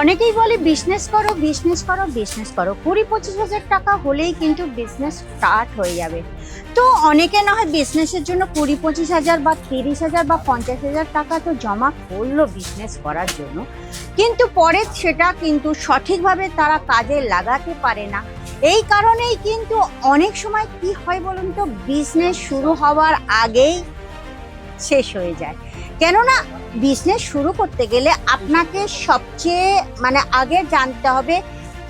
অনেকেই বলে বিজনেস করো বিজনেস করো বিজনেস করো। কুড়ি পঁচিশ হাজার টাকা হলেই কিন্তু বিজনেস স্টার্ট হয়ে যাবে। তো অনেকে না হয় বিজনেসের জন্য কুড়ি পঁচিশ হাজার বা তিরিশ হাজার বা পঞ্চাশ হাজার টাকা তো জমা করল বিজনেস করার জন্য। কিন্তু পরে সেটা কিন্তু সঠিকভাবে তারা কাজে লাগাতে পারে না। এই কারণেই কিন্তু অনেক সময় কি হয় বলুন তো বিজনেস শুরু হওয়ার আগেই শেষ হয়ে যায়। কেননা বিজনেস শুরু করতে গেলে আপনাকে সবচেয়ে মানে আগে জানতে হবে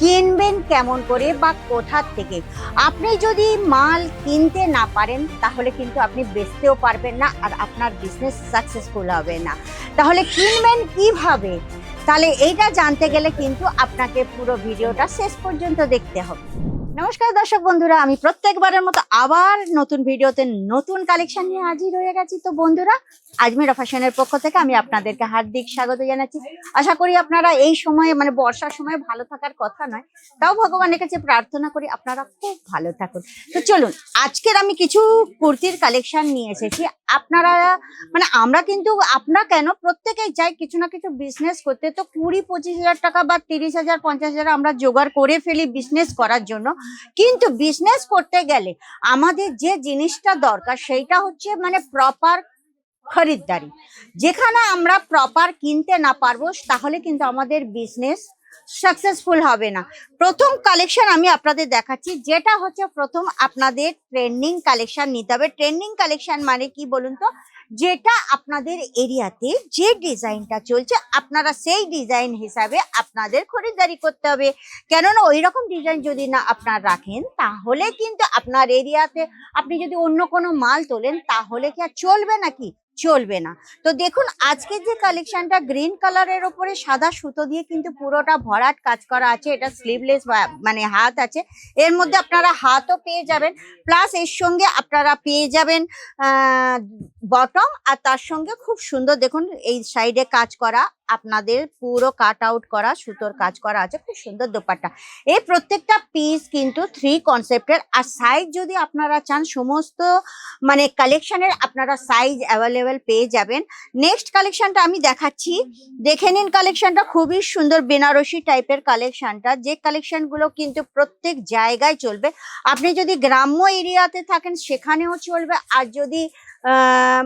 কিনবেন কেমন করে বা কোথার থেকে। আপনি যদি মাল কিনতে না পারেন, তাহলে কিন্তু আপনি বেচতেও পারবেন না আর আপনার বিজনেস সাকসেসফুল হবে না। তাহলে কিনবেন কীভাবে? তাহলে এইটা জানতে গেলে কিন্তু আপনাকে পুরো ভিডিওটা শেষ পর্যন্ত দেখতে হবে। নমস্কার দর্শক বন্ধুরা, আমি প্রত্যেকবারের মতো আবার নতুন ভিডিওতে নতুন কালেকশন নিয়ে হাজির হয়ে গেছি। তো বন্ধুরা, আজমিরা ফ্যাশনের পক্ষ থেকে আমি আপনাদেরকে হার্দিক স্বাগত জানাচ্ছি। আশা করি আপনারা এই সময়ে মানে বর্ষার সময় ভালো থাকার কথা নয়, তাও ভগবানের কাছে প্রার্থনা করি আপনারা খুব ভালো থাকুন। তো চলুন, আজকের আমি কিছু কুর্তির কালেকশন নিয়ে এসেছি। আপনারা মানে আমরা কিন্তু আপনারা কেন প্রত্যেকেই চাই কিছু না কিছু বিজনেস করতে। তো কুড়ি পঁচিশ হাজার টাকা বা তিরিশ হাজার, পঞ্চাশ হাজার আমরা জোগাড় করে ফেলি বিজনেস করার জন্য। কিন্তু বিজনেস করতে গেলে আমাদের যে জিনিসটা দরকার সেইটা হচ্ছে মানে প্রপার খরিদ্দারি। যেখানে আমরা প্রপার কিনতে না পারব, তাহলে কিন্তু আমাদের বিজনেস সাকসেসফুল হবে না। প্রথম কালেকশন আমি আপনাদের দেখাচ্ছি, যেটা হচ্ছে প্রথম আপনাদের ট্রেন্ডিং কালেকশন নিতে হবে। ট্রেন্ডিং কালেকশন মানে কি বলুন তো? যেটা আপনাদের এরিয়াতে যে ডিজাইনটা চলছে, আপনারা সেই ডিজাইন হিসাবে আপনাদের খরিদ্দারি করতে হবে। কেননা ওই রকম ডিজাইন যদি না আপনার রাখেন, তাহলে কিন্তু আপনার এরিয়াতে আপনি যদি অন্য কোনো মাল তোলেন, তাহলে কি আর চলবে নাকি? চলবে না। তো দেখুন আজকে যে কালেকশনটা গ্রিন কালারের ওপরে সাদা সুতো দিয়ে কিন্তু পুরোটা ভরাট কাজ করা আছে, এটা স্লিভলেস মানে হাত আছে, এর মধ্যে আপনারা হাতও পেয়ে যাবেন প্লাস এর সঙ্গে আপনারা পেয়ে যাবেন বটম আর তার সঙ্গে খুব সুন্দর দেখুন, এই সাইডে কাজ করা আপনাদের পুরো কাট আউট করা, সুতোর কাজ করা আছে, খুব সুন্দর দোপাট্টা। এই প্রত্যেকটা পিস কিন্তু থ্রি কনসেপ্টের আর সাইজ যদি আপনারা চান, সমস্ত মানে কালেকশনের আপনারা সাইজ অ্যাভেলেবেল পেয়ে যাবেন। নেক্সট কালেকশনটা আমি দেখাচ্ছি। দেখে নিন কালেকশনটা খুবই সুন্দর বেনারসি টাইপের কালেকশনটা যে কালেকশনগুলো কিন্তু প্রত্যেক জায়গায় চলবে। আপনি যদি গ্রাম্য এরিয়াতে থাকেন, সেখানেও চলবে। আর যদি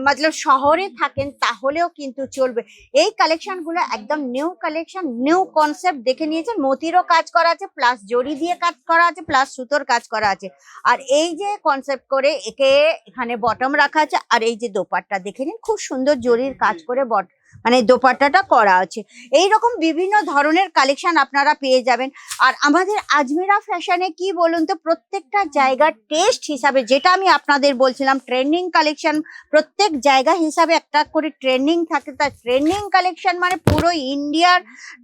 মতলব শহরে থাকেন, তাহলেও কিন্তু চলবে। এই কালেকশনগুলো একদম নিউ কালেকশন নিউ কনসেপ্ট দেখে নিয়েছেন মতিরও কাজ করা আছে প্লাস জড়ি দিয়ে কাজ করা আছে প্লাস সুতোর কাজ করা আছে। আর এই যে কনসেপ্ট করে একে এখানে বটম রাখা আছে, আর এই যে দোপাট্টা, দেখে নিন, খুব সুন্দর জরির কাজ করে বট মানে দোপাট্টাটা করা আছে। এই রকম বিভিন্ন ধরনের কালেকশন আপনারা পেয়ে যাবেন। আর আমাদের আজমেরা ফ্যাশনে কি বলুন তো, প্রত্যেকটা জায়গার টেস্ট হিসাবে যেটা আমি আপনাদের বলছিলাম ট্রেন্ডিং কালেকশন প্রত্যেক জায়গা হিসাবে একটা করে ট্রেন্ডিং থাকে। তার ট্রেন্ডিং কালেকশন মানে পুরো ইন্ডিয়ার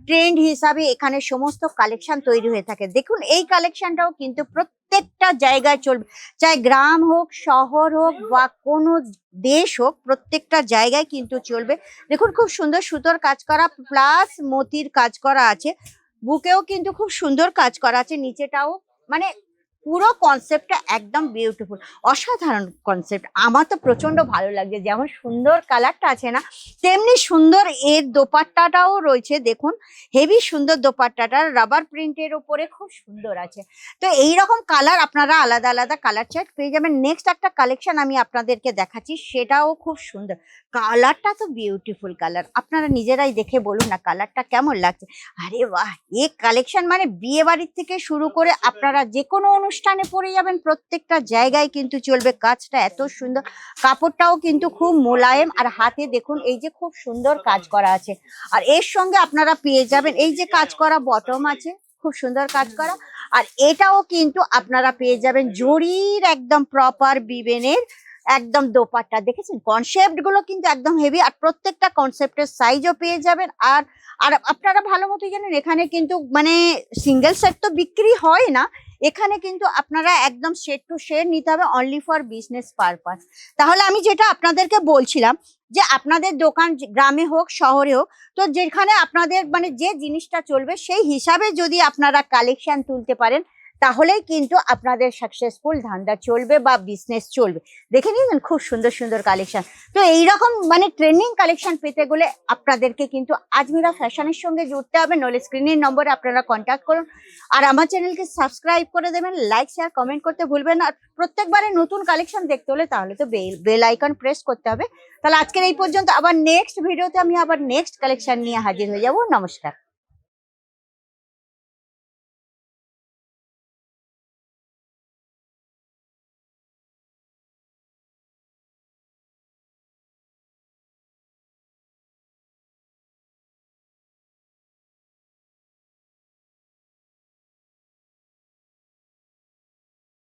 ট্রেন্ড হিসাবে এখানে সমস্ত কালেকশন তৈরি হয়ে থাকে। দেখুন, এই কালেকশনটাও কিন্তু প্রত্যেকটা জায়গায় চলবে। চাই গ্রাম হোক, শহর হোক বা কোনো দেশ হোক, প্রত্যেকটা জায়গায় কিন্তু চলবে। দেখুন, খুব সুন্দর সুতোর কাজ করা প্লাস মতির কাজ করা আছে। বুকেও কিন্তু খুব সুন্দর কাজ করা আছে, নিচেটাও। মানে পুরো কনসেপ্টটা একদম বিউটিফুল অসাধারণ কনসেপ্ট আমার তো প্রচণ্ড ভালো লাগছে যেমন সুন্দর কালারটা আছে না, তেমনি সুন্দর এর দোপাট্টাটাও রয়েছে, দেখুন হেভি সুন্দর দোপাট্টাটা রাবার প্রিন্টের উপরে খুব সুন্দর আছে। তো এই রকম কালার আপনারা আলাদা আলাদা কালার চার্ট পেয়ে যাবেন। নেক্সট একটা কালেকশন আমি আপনাদেরকে দেখাচ্ছি, সেটাও খুব সুন্দর। কালারটা তো বিউটিফুল কালার আপনারা নিজেরাই দেখে বলুন না কালারটা কেমন লাগছে। আরে বাহ! এ কালেকশন মানে বিয়ে বাড়ির থেকে শুরু করে আপনারা যে কোনো অনুষ্ঠানে পরে যাবেন, প্রত্যেকটা জায়গায় কিন্তু চলবে। কাজটা এত সুন্দর। কাপড়টাও কিন্তু খুব মোলায়েম। আর হাতে দেখুন, এই যে খুব সুন্দর কাজ করা আছে। আর এর সঙ্গে আপনারা পেয়ে যাবেন, এই যে কাজ করা বটম আছে, খুব সুন্দর কাজ করা। আর এটাও কিন্তু আপনারা পেয়ে যাবেন জরির একদম প্রপার বিবেনের একদম দোপাট্টা। দেখেছেন? কনসেপ্টগুলো কিন্তু একদম হেভি আর প্রত্যেকটা কনসেপ্টের সাইজও পেয়ে যাবেন। আর আর আপনারা ভালো মতো জানেন, এখানে কিন্তু মানে সিঙ্গেল সেট তো বিক্রি হয় না। এখানে কিন্তু আপনারা একদম শেড টু শেড নিতে হবে অনলি ফর বিজনেস পারপাস তাহলে আমি যেটা আপনাদেরকে বলছিলাম যে আপনাদের দোকান গ্রামে হোক, শহরে হোক, তো যেখানে আপনাদের মানে যে জিনিসটা চলবে সেই হিসাবে যদি আপনারা কালেকশন তুলতে পারেন তাহলেই কিন্তু আপনাদের সাকসেসফুল ধান্দা চলবে বা বিজনেস চলবে। দেখে নিয়েছেন? খুব সুন্দর সুন্দর কালেকশন তো এইরকম মানে ট্রেন্ডিং কালেকশন পেতে গেলে আপনাদেরকে কিন্তু আজমিরা ফ্যাশনের সঙ্গে জুড়তে হবে। নইলে স্ক্রিনের নম্বরে আপনারা কন্ট্যাক্ট করুন। আর আমার চ্যানেলকে সাবস্ক্রাইব করে দেবেন। লাইক শেয়ার কমেন্ট করতে ভুলবেন আর প্রত্যেকবারে নতুন কালেকশন দেখতে হলে তাহলে তো বেল বেল আইকন প্রেস করতে হবে। তাহলে আজকের এই পর্যন্ত। আবার নেক্সট ভিডিওতে আমি আবার নেক্সট কালেকশন নিয়ে হাজির হয়ে যাব। নমস্কার।